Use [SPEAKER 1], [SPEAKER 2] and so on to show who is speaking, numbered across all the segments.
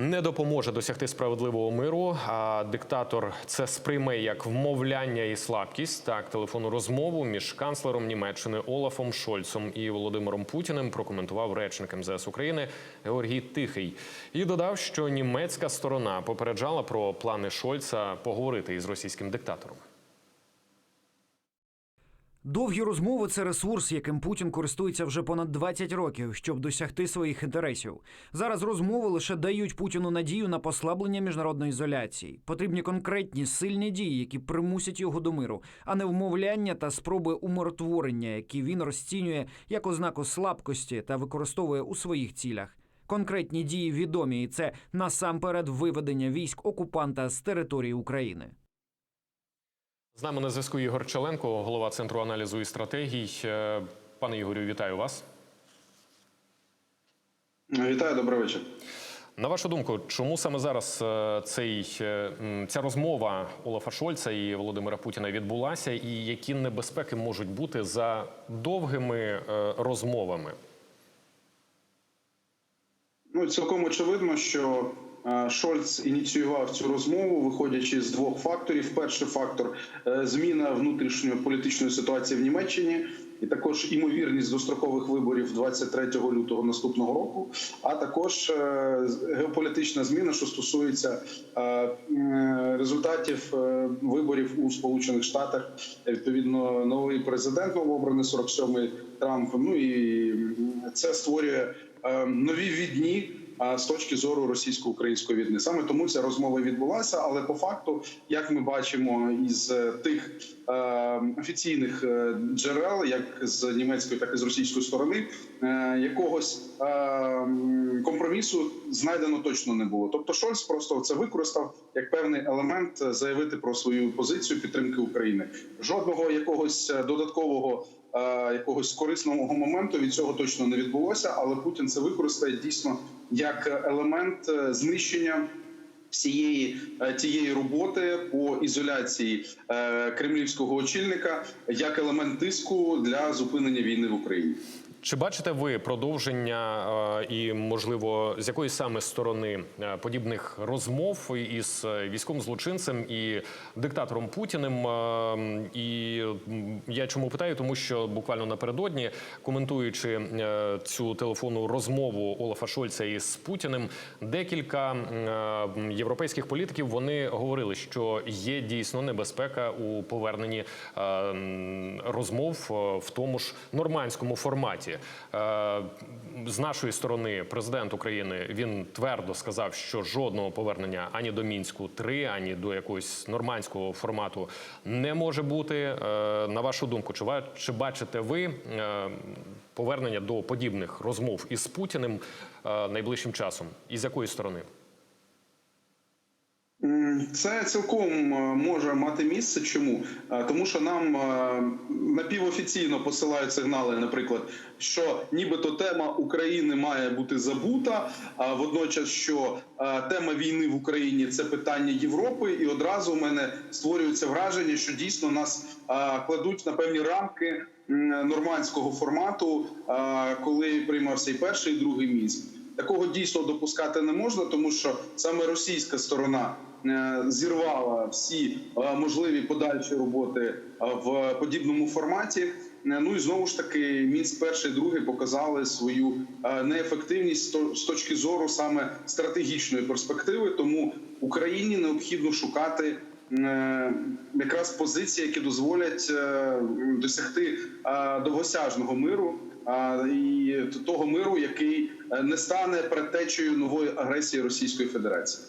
[SPEAKER 1] Не допоможе досягти справедливого миру. А диктатор це сприйме як вмовляння і слабкість. Так, телефонну розмову між канцлером Німеччини Олафом Шольцом і Володимиром Путіним прокоментував речник МЗС України Георгій Тихий і додав, що німецька сторона попереджала про плани Шольца поговорити із російським диктатором.
[SPEAKER 2] Довгі розмови це ресурс, яким Путін користується вже понад 20 років, щоб досягти своїх інтересів. Зараз розмови лише дають Путіну надію на послаблення міжнародної ізоляції. Потрібні конкретні сильні дії, які примусять його до миру, а не вмовляння та спроби умиротворення, які він розцінює як ознаку слабкості та використовує у своїх цілях. Конкретні дії відомі, і це насамперед виведення військ окупанта з території України.
[SPEAKER 1] З нами на зв'язку Ігор Челенко, голова центру аналізу і стратегій. Е, Пане Ігорю, вітаю вас.
[SPEAKER 3] Вітаю, добрий вечір.
[SPEAKER 1] На вашу думку, чому саме зараз е, цей, е, ця розмова Олафа Шольца і Володимира Путіна відбулася, і які небезпеки можуть бути за довгими розмовами?
[SPEAKER 3] Ну цілком очевидно, що Шольц ініціював цю розмову, виходячи з двох факторів. Перший фактор е, зміна внутрішньої політичної ситуації в Німеччині. І також імовірність дострокових виборів 23 лютого наступного року, а також е, геополітична зміна, що стосується е, результатів виборів у Сполучених Штатах. Відповідно, новий президент новообраний 47-й Трамп. Ну і це створює нові відні. З точки зору російсько-української війни саме тому ця розмова відбулася. Але по факту, як ми бачимо із е, тих е, офіційних е, джерел, як з німецької, так і з російської сторони, якогось компромісу знайдено точно не було. Тобто, Шольц просто це використав як певний елемент заявити про свою позицію підтримки України. Жодного якогось додаткового. Якогось корисного моменту від цього точно не відбулося, але Путін це використає дійсно як елемент е, знищення всієї е, тієї роботи по ізоляції е, кремлівського очільника як елемент тиску для зупинення війни в Україні.
[SPEAKER 1] Чи бачите ви продовження е, і, можливо, з якої саме сторони е, подібних розмов із е, військовим злочинцем і диктатором Путіним? І я чому питаю, тому що буквально напередодні, коментуючи цю телефонну розмову Олафа Шольца із Путіним, декілька європейських політиків вони говорили, що є дійсно небезпека у поверненні розмов в тому ж нормандському форматі. Е, З нашої сторони, президент України він твердо сказав, що жодного повернення ані до мінську 3 ані до якогось нормандського формату не може бути. Е, На вашу думку, чи бачите ви е, повернення до подібних розмов із Путіним найближчим часом? І з якої сторони?
[SPEAKER 3] Це цілком е, може мати місце. Чому? Е, Тому що нам е, напівофіційно посилають сигнали, наприклад, що нібито тема України має бути забута, а водночас, що тема війни в Україні це питання Європи, і одразу в мене створюється враження, що дійсно нас кладуть на певні рамки нормандського формату, коли приймався і перший, і другий мінськ. Такого дійсно допускати не можна, тому що саме російська сторона е, зірвала всі е, можливі подальші роботи е, в подібному форматі. Ну і знову ж таки, мінськ перший і другий показали свою неефективність з то- з точки зору саме стратегічної перспективи. Тому Україні необхідно шукати якраз позиції, які дозволять досягти довгосяжного миру. І того миру, який е, не стане предтечею нової агресії Російської Федерації.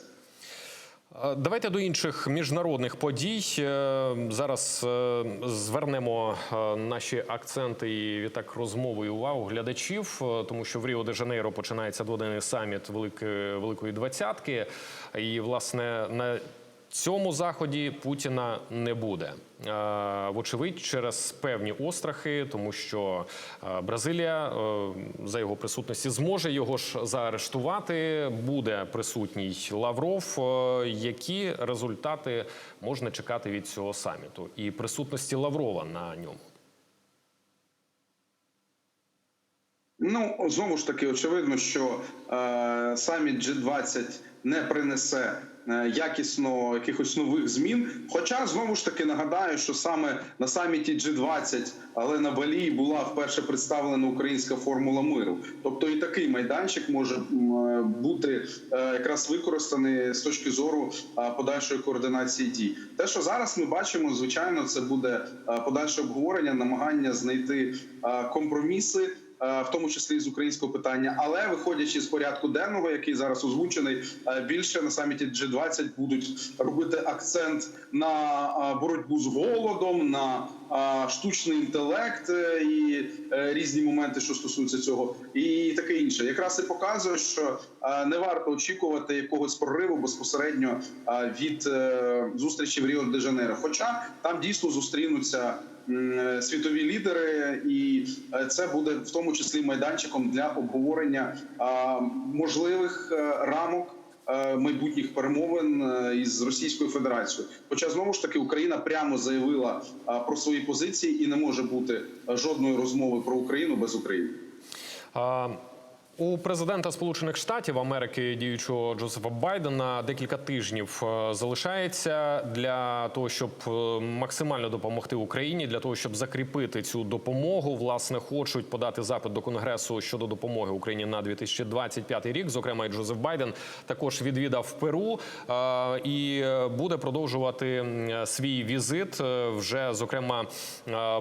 [SPEAKER 1] Давайте до інших міжнародних подій. Е, Зараз е, звернемо наші акценти і відтак розмову і увагу глядачів, тому що в Ріо де Жанейро починається дводенний саміт Великої Великої Двадцятки. І власне на цьому заході Путіна не буде. Е, Вочевидь, через певні острахи, тому що е, Бразилія е, за його присутності зможе його ж заарештувати. Буде присутній Лавров. Які результати можна чекати від цього саміту і присутності Лаврова на ньому?
[SPEAKER 3] Ну знову ж таки, очевидно, що е, саміт G20 не принесе якісно якихось нових змін. Хоча знову ж таки нагадаю, що саме на саміті G20, але на Балі була вперше представлена українська формула миру. Тобто і такий майданчик може е, бути е, якраз використаний з точки зору е, подальшої координації дій. Те, що зараз ми бачимо, звичайно, це буде е, подальше обговорення, намагання знайти е, компроміси е, в тому числі з українського питання. Але виходячи з порядку денного, який зараз озвучений, е, більше на саміті G20 будуть робити акцент на е, боротьбу з голодом, на е, штучний інтелект е, і е, різні моменти, що стосуються цього, і таке інше. Якраз і показує, що е, не варто очікувати якогось прориву безпосередньо е, від е, зустрічі в Ріо де Жанейро. Хоча там дійсно зустрінуться е, світові лідери, і е, це буде в тому числі майданчиком для обговорення можливих е, рамок. е, Майбутніх перемовин із Російською Федерацією, хоча знову ж таки Україна прямо заявила про свої позиції, і не може бути жодної розмови про Україну без України.
[SPEAKER 1] У президента Сполучених Штатів Америки діючого Джозефа Байдена декілька тижнів е, залишається для того, щоб е, максимально допомогти Україні, для того, щоб закріпити цю допомогу. Власне, хочуть подати запит до конгресу щодо допомоги Україні на 2025 рік. Зокрема, і Джозеф Байден також відвідав Перу е, і буде продовжувати свій візит вже зокрема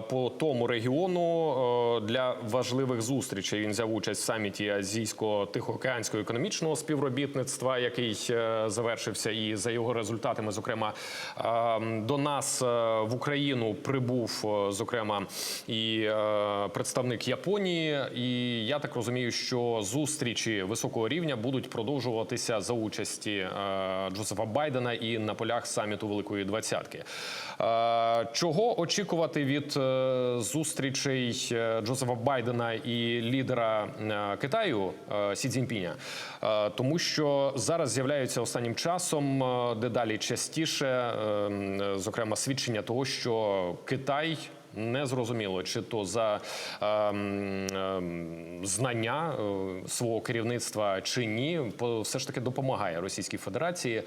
[SPEAKER 1] по тому регіону для важливих зустрічей. Він взяв участь в саміті Азійсько-Тихоокеанського економічного співробітництва, який е, завершився, і за його результатами, зокрема, е, до нас е, в Україну прибув е, зокрема і представник Японії. І я так розумію, що зустрічі високого рівня будуть продовжуватися за участі Джозефа Байдена і на полях саміту Великої Двадцятки. Чого очікувати від зустрічей Джозефа Байдена і лідера е, Китаю е, Сі Цзіньпіня? Е, Тому що зараз з'являються останнім часом е, дедалі частіше, е, зокрема, свідчення того, що Китай. Не зрозуміло, чи то за ем, ем, знання е, свого керівництва чи ні, все ж таки допомагає Російській Федерації е,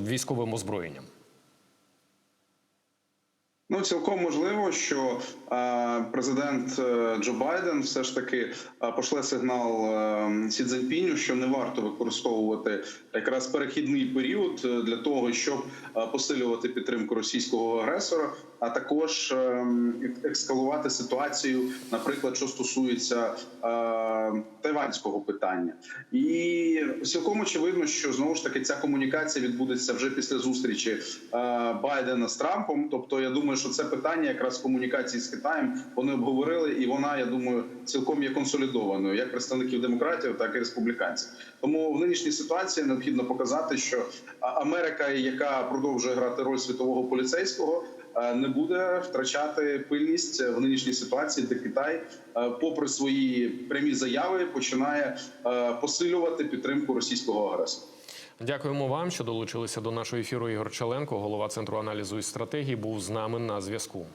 [SPEAKER 1] військовим озброєнням.
[SPEAKER 3] Ну, цілком можливо, що е, президент е, Джо Байден все ж таки е, пошле сигнал Сі Цзіньпіню, що не варто використовувати якраз перехідний період для того, щоб посилювати підтримку російського агресора, а також екскалувати ситуацію, наприклад, що стосується тайванського питання, і цілком очевидно, що знову ж таки ця комунікація відбудеться вже після зустрічі Байдена з Трампом. Тобто, я думаю, що це питання якраз комунікації з Китаєм вони обговорили, і вона, я думаю, цілком є консолідованою як представників демократів, так і республіканців. Тому в нинішній ситуації необхідно показати, що Америка, яка продовжує грати роль світового поліцейського. е, Не буде втрачати пильність в нинішній ситуації, де Китай, е, попри свої прямі заяви, починає е, посилювати підтримку російського агресора.
[SPEAKER 1] Дякуємо вам, що долучилися до нашого ефіру. Ігор Чаленко, голова центру аналізу і стратегії, був з нами на зв'язку.